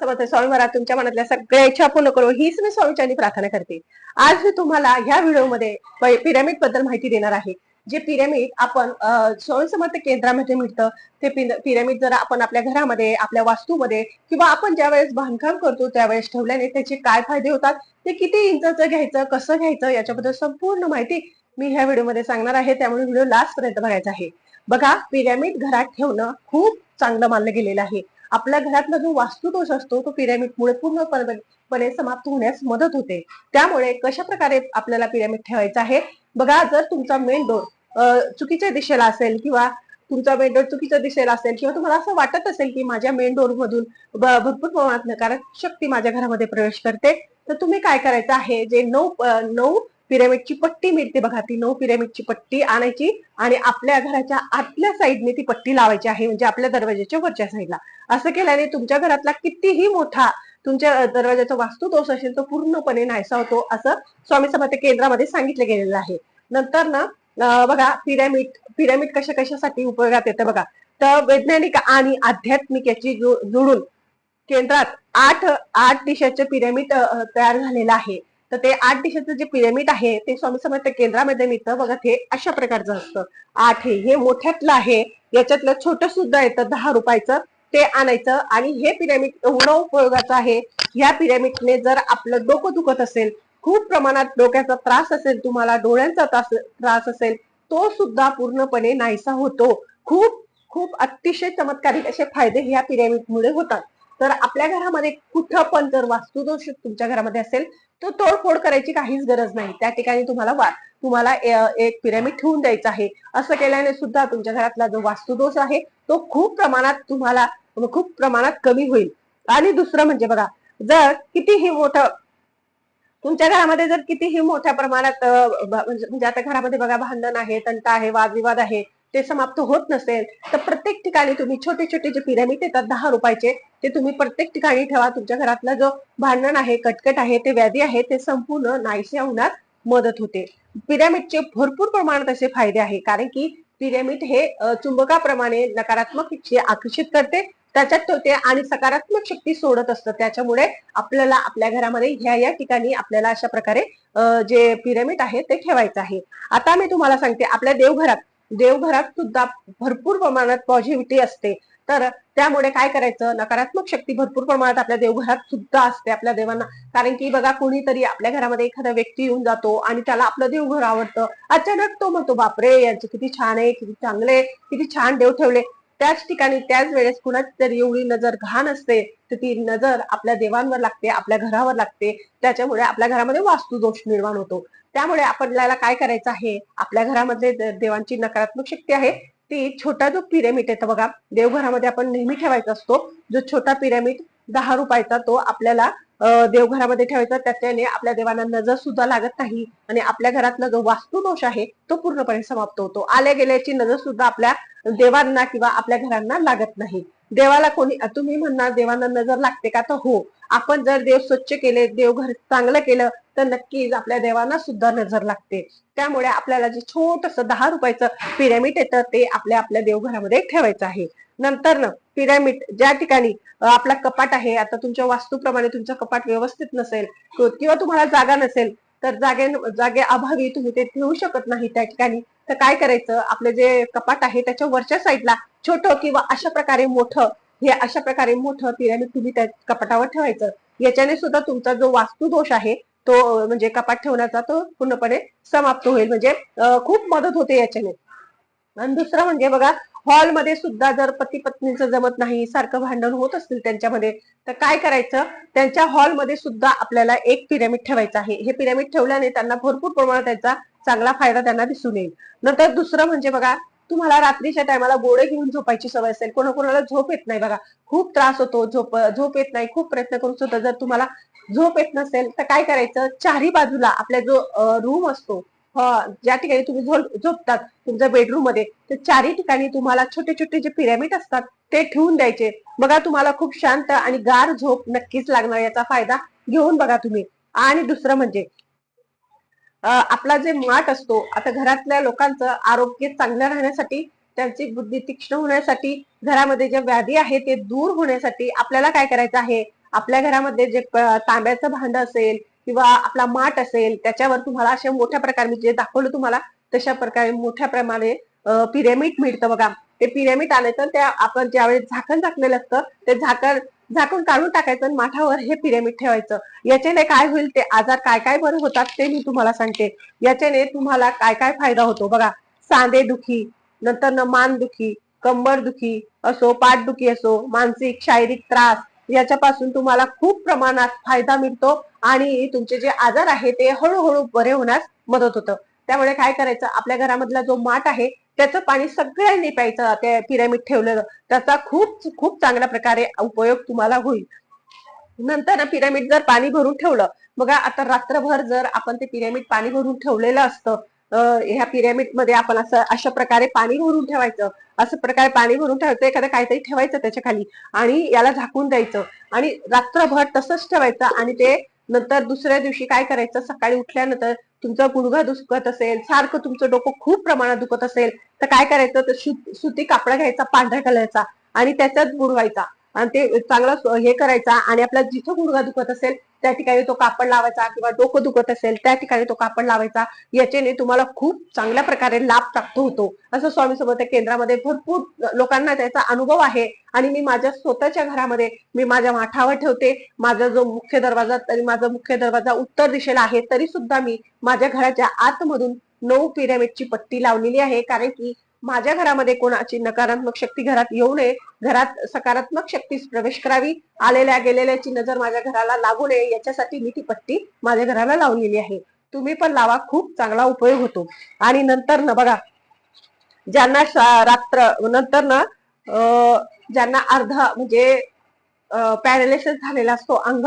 समजते स्वामी महाराज तुमच्या मनातल्या सगळ्या इच्छा पूर्ण करू हीच मी स्वामीच्यांनी प्रार्थना करते. आज मी तुम्हाला ह्या व्हिडिओमध्ये पिरामिडबद्दल माहिती देणार आहे. जे पिरामिड आपण अं, स्वामी समर्थ केंद्रामध्ये मिळतं ते पिरामिड जर आपण आपल्या घरामध्ये आपल्या वास्तूमध्ये किंवा आपण ज्या वेळेस बांधकाम करतो त्यावेळेस ठेवल्याने त्याचे काय फायदे होतात ते किती इंचाचं घ्यायचं कसं घ्यायचं याच्याबद्दल संपूर्ण माहिती मी ह्या व्हिडिओमध्ये सांगणार आहे. त्यामुळे व्हिडिओ लास्ट पर्यंत बघायचा आहे. बघा पिरामिड घरात ठेवणं खूप चांगलं मानलं गेलेलं आहे. आपल्या घरातला जो वास्तुदोष असतो तो पिरॅमिडमुळे पूर्णपणे समाप्त होण्यास मदत होते. त्यामुळे कशा प्रकारे आपल्याला पिरॅमिड ठेवायचा आहे? बघा जर तुमचा मेन डोर चुकीच्या दिशेला असेल किंवा तुमचा मेन डोर चुकीच्या दिशेला असेल किंवा तुम्हाला असं वाटत असेल की माझ्या मेन डोर मधून भरपूर प्रमाणात नकारात्मक शक्ती माझ्या घरामध्ये प्रवेश करते तर तुम्ही काय करायचं आहे? जे नऊ नऊ पिरॅमिडची पट्टी मिळते बघा ती नऊ पिरॅमिडची पट्टी आणायची आणि आपल्या घराच्या आतल्या साईडने ती पट्टी लावायची आहे म्हणजे आपल्या दरवाजाच्या वरच्या साईडला असं केल्याने तुमच्या घरातला कितीही मोठा तुमच्या दरवाजाचा वास्तू दोष असेल तो पूर्णपणे नाहीसा होतो असं स्वामी समर्थ केंद्रामध्ये सांगितलं गेलेलं आहे. नंतर ना बघा पिरॅमिड पिरॅमिड कशा कशासाठी उपयोगात येतं बघा. तर वैज्ञानिक आणि आध्यात्मिक याची जोडून केंद्रात आठ आठ दिशाचे पिरॅमिड तयार झालेलं आहे. तर ते आठ दिशाचं जे पिरॅमिड आहे ते स्वामी समर्थ केंद्रामध्ये मिळतं बघा ते अशा प्रकारचं असतं. आठ हे हे मोठ्यातलं आहे. याच्यातलं छोटं सुद्धा येतं दहा रुपयाचं ते आणायचं. आणि हे पिरॅमिड एवढं उपयोगाचं आहे. ह्या पिरॅमिडने जर आपलं डोकं दुखत असेल खूप प्रमाणात डोक्याचा त्रास असेल तुम्हाला डोळ्यांचा त्रास असेल तो सुद्धा पूर्णपणे नाहीसा होतो. खूप खूप अतिशय चमत्कारिक असे फायदे ह्या पिरॅमिडमुळे होतात. तर आपल्या घरामध्ये कुठं पण जर वास्तुदोष तुमच्या घरामध्ये असेल तर तोडफोड करायची काहीच गरज नाही. त्या ठिकाणी तुम्हाला वा तुम्हाला एक पिरॅमिड ठेवून द्यायचं आहे. असं केल्याने सुद्धा तुमच्या घरातला जो वास्तुदोष आहे तो खूप प्रमाणात तुम्हाला खूप प्रमाणात कमी होईल. आणि दुसरं म्हणजे बघा जर कितीही मोठं तुमच्या घरामध्ये जर कितीही मोठ्या प्रमाणात म्हणजे, म्हणजे, आता घरामध्ये बघा भांडण आहे तंट आहे वादविवाद आहे ते समाप्त होत नसेल तर प्रत्येक ठिकाणी तुम्ही छोटे छोटे जे पिरॅमिड येतात दहा रुपयाचे ते तुम्ही प्रत्येक ठिकाणी ठेवा. तुमच्या घरातला जो भांडण आहे कटकट आहे ते व्याधी आहे ते संपूर्ण नाहीसे होण्यास मदत होते. पिरॅमिडचे भरपूर प्रमाणात असे फायदे आहे कारण की पिरॅमिड हे चुंबकाप्रमाणे नकारात्मक आकर्षित करते. त्याच्यात ठेवते आणि सकारात्मक शक्ती सोडत असतं. त्याच्यामुळे आपल्याला आपल्या घरामध्ये ह्या या ठिकाणी आपल्याला अशा प्रकारे जे पिरॅमिड आहे ते ठेवायचं आहे. आता मी तुम्हाला सांगते आपल्या देवघरात देवघरात सुद्धा भरपूर प्रमाणात पॉझिटिव्हिटी असते. तर त्यामुळे काय करायचं? नकारात्मक शक्ती भरपूर प्रमाणात आपल्या देवघरात सुद्धा असते आपल्या देवांना. कारण की बघा कोणीतरी आपल्या घरामध्ये एखादा व्यक्ती येऊन जातो आणि त्याला आपलं देवघर आवडतं. अचानक तो म्हणतो बापरे यांचे किती छान आहे किती चांगले किती छान देव ठेवले. त्याच ठिकाणी त्याच वेळेस कुणाची जर एवढी नजर घाण असते तर ती नजर आपल्या देवांवर लागते आपल्या घरावर लागते. त्याच्यामुळे आपल्या घरामध्ये वास्तुदोष निर्माण होतो. त्यामुळे आपल्याला काय करायचं आहे? आपल्या घरामध्ये देवांची नकारात्मक शक्ती आहे. ती छोटा जो पिरॅमिड येतो बघा देवघरामध्ये आपण नेहमी ठेवायचा असतो. जो छोटा पिरॅमिड दहा रुपयाचा तो आपल्याला देवघरामध्ये ठेवायचा. त्याच्याने आपल्या देवांना नजर सुद्धा लागत नाही आणि आपल्या घरातला जो वास्तुदोष आहे तो पूर्णपणे समाप्त होतो. आल्या गेल्याची नजर सुद्धा आपल्या देवांना किंवा आपल्या घरांना लागत नाही. देवाला कोणी तुम्ही म्हणणार देवांना नजर लागते का? तर हो. आपण जर देव स्वच्छ केले देवघर चांगलं केलं तर नक्कीच आपल्या देवांना सुद्धा नजर लागते. त्यामुळे आपल्याला जे छोटस दहा रुपयाचं पिरॅमिड येतं ते आपल्या आपल्या देवघरामध्ये ठेवायचं आहे. नंतर ना पिरॅमिड ज्या ठिकाणी आपला कपाट आहे आता तुमच्या वास्तूप्रमाणे तुमचा कपाट व्यवस्थित नसेल किंवा तुम्हाला जागा नसेल तर जागे जागे अभावी तुम्ही ते ठेवू शकत नाही त्या ठिकाणी. तर काय करायचं आपले जे कपाट आहे त्याच्या वरच्या साईडला छोटं किंवा अशा प्रकारे मोठं हे अशा प्रकारे मोठं पिरॅमिड तुम्ही त्या कपाटावर ठेवायचं. याच्याने सुद्धा तुमचा जो वास्तुदोष आहे तो म्हणजे कपाट ठेवण्याचा तो पूर्णपणे समाप्त होईल. म्हणजे खूप मदत होते याच्याने. आणि दुसरं म्हणजे बघा हॉलमध्ये सुद्धा जर पती पत्नीचं जमत नाही सारखं भांडण होत असतील त्यांच्यामध्ये तर काय करायचं? त्यांच्या हॉलमध्ये सुद्धा आपल्याला एक पिरॅमिड ठेवायचं आहे. हे पिरॅमिड ठेवल्याने त्यांना भरपूर प्रमाणात त्याचा चांगला फायदा त्यांना दिसून येईल. नंतर दुसरं म्हणजे बघा तुम्हाला रात्रीच्या टायमाला गोडे घेऊन झोपायची सवय असेल कोणाकोणाला झोप येत नाही बघा. खूप त्रास होतो झोप झोप येत नाही खूप प्रयत्न करून सुद्धा जर तुम्हाला झोप येत नसेल तर काय करायचं? चारी बाजूला आपल्या जो रूम असतो ज्या ठिकाणी तुम्ही झोपतात तुमच्या बेडरूममध्ये तर चारही ठिकाणी तुम्हाला छोटे छोटे जे पिरॅमिड असतात ते ठेवून द्यायचे. बघा तुम्हाला खूप शांत आणि गार झोप नक्कीच लागणार याचा फायदा घेऊन बघा तुम्ही. आणि दुसरं म्हणजे आपला जे माठ असतो आता घरातल्या लोकांचं आरोग्य चांगलं राहण्यासाठी त्यांची बुद्धी तीक्ष्ण होण्यासाठी घरामध्ये ज्या व्याधी आहे ते दूर होण्यासाठी आपल्याला काय करायचं आहे? आपल्या घरामध्ये जे तांब्याचं भांड असेल किंवा आपला माठ असेल त्याच्यावर तुम्हाला अशा मोठ्या प्रकारे मी जे दाखवलं तुम्हाला तशा प्रकारे मोठ्या प्रमाणे पिरॅमिड मिळतं बघा. ते पिरॅमिड आणायचं त्या आपण ज्यावेळेस झाकण झाकलेलं असतं ते झाकण झाकून काढून टाकायचं आणि माठावर हे पिरॅमिड ठेवायचं. याच्याने काय होईल ते आजार काय काय बरे होतात ते मी तुम्हाला सांगते. याच्याने तुम्हाला काय काय फायदा होतो बघा. सांधे दुखी नंतर न मान दुखी कंबर दुखी असो पाठदुखी असो मानसिक शारीरिक त्रास याच्यापासून तुम्हाला खूप प्रमाणात फायदा मिळतो आणि तुमचे जे आजार आहे ते हळूहळू बरे होण्यास मदत होतं. त्यामुळे काय करायचं? आपल्या घरामधला जो माठ आहे त्याचं पाणी सगळ्यांनी प्यायचं. ते पिरॅमिड ठेवलेलं. त्याचा खूप खूप चांगल्या प्रकारे उपयोग तुम्हाला होईल. नंतर पिरॅमिड जर पाणी भरून ठेवलं बघा आता रात्रभर जर आपण ते पिरॅमिड पाणी भरून ठेवलेलं असतं ह्या पिरॅमिडमध्ये आपण असं अशा प्रकारे पाणी भरून ठेवायचं. असं प्रकारे पाणी भरून ठेवायचं एखादं काहीतरी ठेवायचं त्याच्याखाली आणि याला झाकून द्यायचं. आणि रात्रभर तसंच ठेवायचं आणि ते नंतर दुसऱ्या दिवशी काय करायचं सकाळी उठल्यानंतर तुमचा गुडघा दुखत असेल सारखं तुमचं डोकं खूप प्रमाणात दुखत असेल तर काय करायचं? तर सुती कापडा घ्यायचा पांढऱ्या कलरचा आणि त्याच्यात बुडवायचा. आणि ते चांगला हे करायचा आणि आपला जिथं गुडघा दुखत असेल त्या ठिकाणी तो कापड लावायचा किंवा डोकं दुखत असेल त्या ठिकाणी तो कापड लावायचा. याच्याने तुम्हाला खूप चांगल्या प्रकारे लाभ प्राप्त होतो. असं स्वामी समर्थ केंद्रामध्ये भरपूर लोकांना त्याचा अनुभव आहे. आणि मी माझ्या स्वतःच्या घरामध्ये मी माझ्या माठावर ठेवते. माझा जो मुख्य दरवाजा तरी माझा मुख्य दरवाजा उत्तर दिशेला आहे तरी सुद्धा मी माझ्या घराच्या आतमधून नऊ पिरॅमिडची पट्टी लावलेली आहे. कारण की माझ्या घरामध्ये कोणाची नकारात्मक शक्ती घरात येऊ नये घरात सकारात्मक शक्ती प्रवेश करावी आलेल्या गेलेल्याची नजर माझ्या घराला लागू नये याच्यासाठी मी ती पट्टी माझ्या घराला लावलेली आहे. तुम्ही पण लावा खूप चांगला उपयोग होतो. आणि नंतर ना बघा ज्यांना रात्र नंतर ना अं, ज्यांना अर्धा म्हणजे पॅरालिसिस झालेला असतो अंग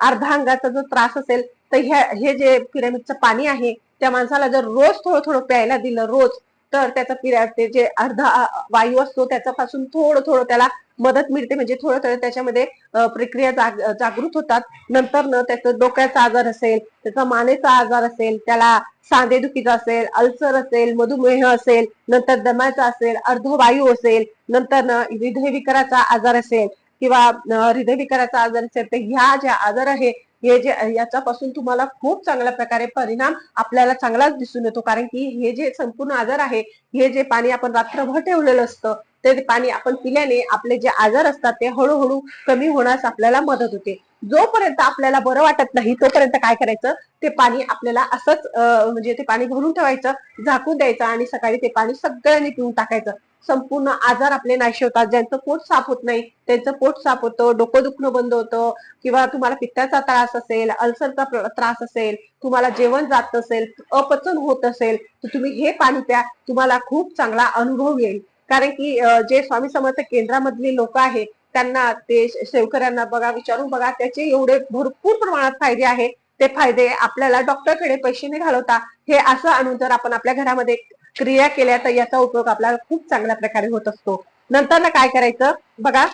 अर्धा अंगाचा जो त्रास असेल तर ह्या हे जे पिरामिडचं पाणी आहे त्या माणसाला जर रोज थोडं थोडं प्यायला दिलं रोज तर त्याचा पिरा ते जे अर्धा वायू असतो त्याच्यापासून थोडं थोडं त्याला मदत मिळते. म्हणजे थोडं थोडं त्याच्यामध्ये प्रक्रिया जाग जागृत होतात. नंतर न त्याचं डोक्याचा आजार असेल त्याचा मानेचा आजार असेल त्याला सांधेदुखीचा असेल अल्सर असेल मधुमेह असेल नंतर दमाचा असेल अर्धवायू असेल नंतर न हृदयविकाराचा आजार असेल किंवा हृदयविकाराचा आजार असेल तर ह्या ज्या आजार आहे हे जे याच्यापासून तुम्हाला खूप चांगल्या प्रकारे परिणाम आपल्याला चांगलाच दिसून येतो. कारण की हे जे संपूर्ण आजार आहे हे जे पाणी आपण रात्रभर ठेवलेलं असतं ते पाणी आपण पिल्याने आपले जे आजार असतात ते हळूहळू कमी होण्यास आपल्याला मदत होते. जोपर्यंत आपल्याला बरं वाटत नाही तोपर्यंत काय करायचं? ते पाणी आपल्याला असंच म्हणजे ते पाणी भरून ठेवायचं झाकून द्यायचं आणि सकाळी ते पाणी सगळ्यांनी पिऊन टाकायचं. संपूर्ण आजार आपले नाहीसे होतात. ज्यांचं पोट साफ होत नाही त्यांचं पोट साफ होतं डोकं दुखणं बंद होतं किंवा तुम्हाला पित्ताचा त्रास असेल अल्सरचा त्रास असेल तुम्हाला जेवण जात असेल अपचन होत असेल तर तुम्ही हे पाणी प्या. तुम्हाला खूप चांगला अनुभव येईल. कारण की जे स्वामी समर्थ केंद्रामधले लोक आहेत त्यांना ते शेवकऱ्यांना बघा विचारून बघा त्याचे एवढे भरपूर प्रमाणात फायदे आहेत. ते फायदे आपल्याला डॉक्टरकडे पैसे नाही घालवता हे असं आणून जर आपण आपल्या घरामध्ये क्रिया केल्या तर याचा उपयोग आपल्याला खूप चांगल्या प्रकारे होत असतो. नंतर ना काय करायचं? बघा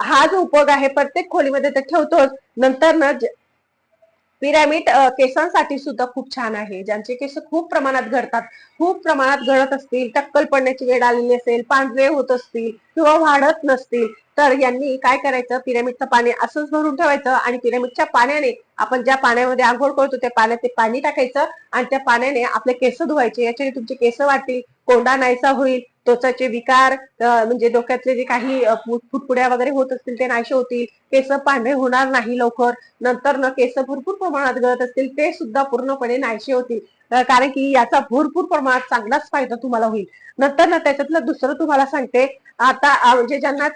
हा जो उपयोग आहे प्रत्येक खोलीमध्ये तर ठेवतोच. नंतर ना पिरॅमिड केसांसाठी सुद्धा खूप छान आहे ज्यांचे केस खूप प्रमाणात घडतात. खूप प्रमाणात घडत असतील टक्कल पडण्याची वेळ आलेली असेल पांढरे होत असतील किंवा वाढत नसतील तर यांनी काय करायचं? पिरॅमिडचं पाणी असंच भरून ठेवायचं आणि पिरॅमिडच्या पाण्याने आपण ज्या पाण्यामध्ये आंघोळ करतो त्या पाण्यात ते पाणी टाकायचं आणि त्या पाण्याने आपले केस धुवायचे. याच्याने तुमचे केस वाटतील कोंडा नाहीसा होईल त्वचाचे विकार म्हणजे डोक्यातले जे काही फुटफुड्या फुट- वगैरे होत असतील ते नाहीशे होतील. केस पांढरे होणार नाही लवकर. नंतर न केस भरपूर प्रमाणात गळत असतील ते सुद्धा पूर्णपणे नाहीशे होतील. कारण की याचा भरपूर प्रमाणात चांगलाच फायदा तुम्हाला होईल. नंतर ना त्याच्यातलं दुसरं तुम्हाला सांगते. आता म्हणजे ज्यांना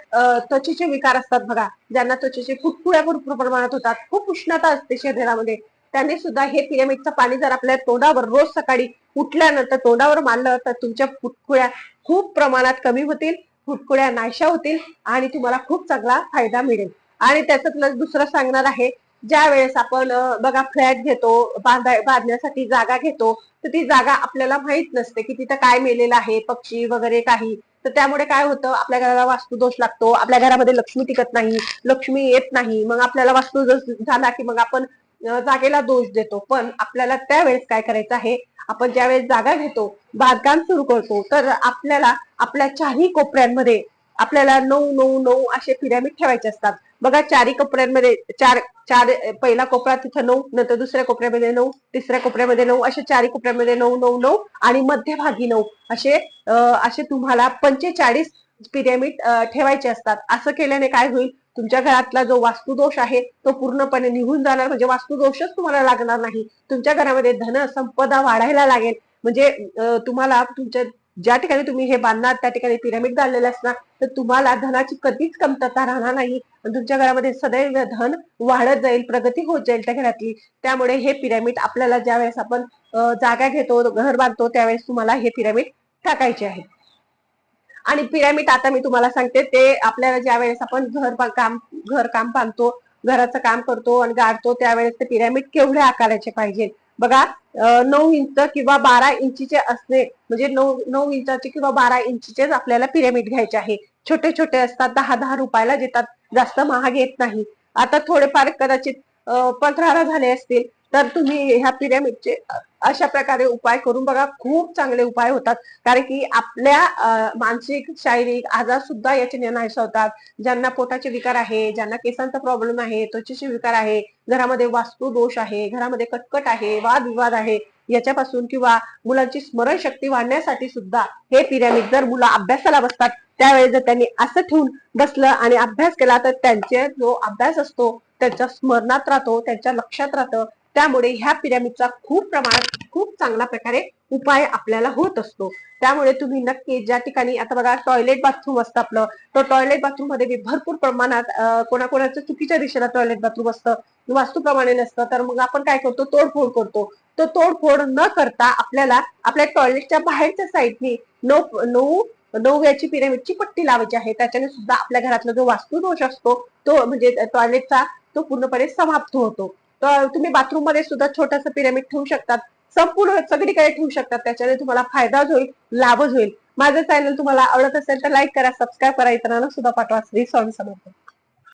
त्वचेचे विकार असतात बघा ज्यांना त्वचेचे फुटफुड्या भरपूर प्रमाणात होतात खूप उष्णता असते शरीरामध्ये. त्याने सुद्धा हे पिरॅमिडचं पाणी जर आपल्या तोंडावर रोज सकाळी उठल्यानंतर तोंडावर मारलं तर तुमच्या फुटकुळ्या खूप प्रमाणात कमी होतील फुटकुळ्या नाहीशा होतील आणि तुम्हाला खूप चांगला फायदा मिळेल. आणि त्याच्यातलं दुसरं सांगणार आहे ज्या वेळेस आपण बघा फ्लॅट घेतो बांधाय बांधण्यासाठी जागा घेतो तर ती जागा आपल्याला माहीत नसते की तिथं काय मेलेलं आहे पक्षी वगैरे काही. तर त्यामुळे काय होतं आपल्या घराला वास्तुदोष लागतो आपल्या घरामध्ये लक्ष्मी टिकत नाही लक्ष्मी येत नाही मग आपल्याला वास्तुदोष झाला की मग आपण जागेला दोष देतो. पण आपल्याला त्यावेळेस काय करायचं आहे? आपण ज्यावेळेस जागा घेतो बांधकाम सुरू करतो तर आपल्याला आपल्या चारही कोपऱ्यांमध्ये आपल्याला नऊ नऊ नऊ असे पिरॅमिड ठेवायचे असतात. बघा चारी कोपऱ्यांमध्ये चार चार पहिला कोपरा तिथं नऊ नंतर दुसऱ्या कोपऱ्यामध्ये नऊ तिसऱ्या कोपऱ्यामध्ये नऊ असे चारही कोपऱ्यामध्ये नऊ नऊ नऊ आणि मध्यभागी नऊ असे असे तुम्हाला पंचेचाळीस पिरॅमिड ठेवायचे असतात. असं केल्याने काय होईल? तुमच्या घरातला जो वास्तुदोष आहे तो पूर्णपणे निघून जाणार. म्हणजे वास्तुदोषच तुम्हाला लागणार नाही. तुमच्या घरामध्ये धन संपदा वाढायला लागेल. म्हणजे तुम्हाला तुमच्या ज्या ठिकाणी तुम्ही हे बांधणार त्या ठिकाणी पिरॅमिड बांधलेले असणार तर तुम्हाला धनाची कधीच कमतरता राहणार नाही. आणि तुमच्या घरामध्ये सदैव धन वाढत जाईल प्रगती होत जाईल त्या घरातली. त्यामुळे हे पिरॅमिड आपल्याला ज्यावेळेस आपण जागा घेतो घर बांधतो त्यावेळेस तुम्हाला हे पिरामिड टाकायचे आहे आणि पिरॅमिड आता मी तुम्हाला सांगते ते आपल्याला ज्या वेळेस आपण घर काम घर काम बांधतो घराचं काम करतो आणि गाडतो त्यावेळेस ते पिरॅमिड केवढ्या आकाराचे पाहिजे. बघा नऊ इंच किंवा बारा इंचीचे असणे म्हणजे नऊ नऊ इंचाचे किंवा बारा इंचीचेच आपल्याला पिरॅमिड घ्यायचे आहे. छोटे छोटे असतात दहा दहा रुपयाला देतात जास्त महाग येत नाही. आता थोडेफार कदाचित पंधराला झाले असतील तर तुम्ही ह्या पिरॅमिडचे अशा प्रकारे उपाय करून बघा. खूप चांगले उपाय होतात. कारण की आपल्या मानसिक शारीरिक आजार सुद्धा याचे नाहीसे होतात. ज्यांना पोटाचे विकार आहे ज्यांना केसांचा प्रॉब्लेम आहे त्वचेचे विकार आहे घरामध्ये वास्तू दोष आहे घरामध्ये कटकट आहे वादविवाद आहे याच्यापासून किंवा मुलांची स्मरणशक्ती वाढण्यासाठी सुद्धा हे पिरॅमिड जर मुलं अभ्यासाला बसतात त्यावेळेस जर त्यांनी असं ठेवून बसलं आणि अभ्यास केला तर त्यांचे जो अभ्यास असतो त्यांच्या स्मरणात राहतो त्यांच्या लक्षात राहतं. त्यामुळे ह्या पिरॅमिडचा खूप प्रमाणात खूप चांगल्या प्रकारे उपाय आपल्याला होत असतो. त्यामुळे तुम्ही नक्की ज्या ठिकाणी आता बघा टॉयलेट बाथरूम असतं आपलं. तर टॉयलेट बाथरूममध्ये भरपूर प्रमाणात कोणाकोणाचं चुकीच्या दिशेला टॉयलेट बाथरूम असतं. वास्तूप्रमाणे नसतं. तर मग आपण काय करतो? तोडफोड करतो. तो तोडफोड न करता आपल्याला आपल्या टॉयलेटच्या बाहेरच्या साईडनी नऊ नऊ नऊ याची पिरॅमिडची पट्टी लावायची आहे. त्याच्याने सुद्धा आपल्या घरातला जो वास्तुदोष असतो तो म्हणजे टॉयलेटचा तो पूर्णपणे समाप्त होतो. तुम्ही बाथरूममध्ये सुद्धा छोटस पिरॅमिड ठेवू शकतात. संपूर्ण सगळीकडे ठेवू शकतात. त्याच्याने तुम्हाला फायदाच होईल लाभच होईल. माझं चॅनल तुम्हाला आवडत असेल तर लाईक करा सबस्क्राईब करा. इतरांना सुद्धा पाठवा. श्री स्वामी समर्थ.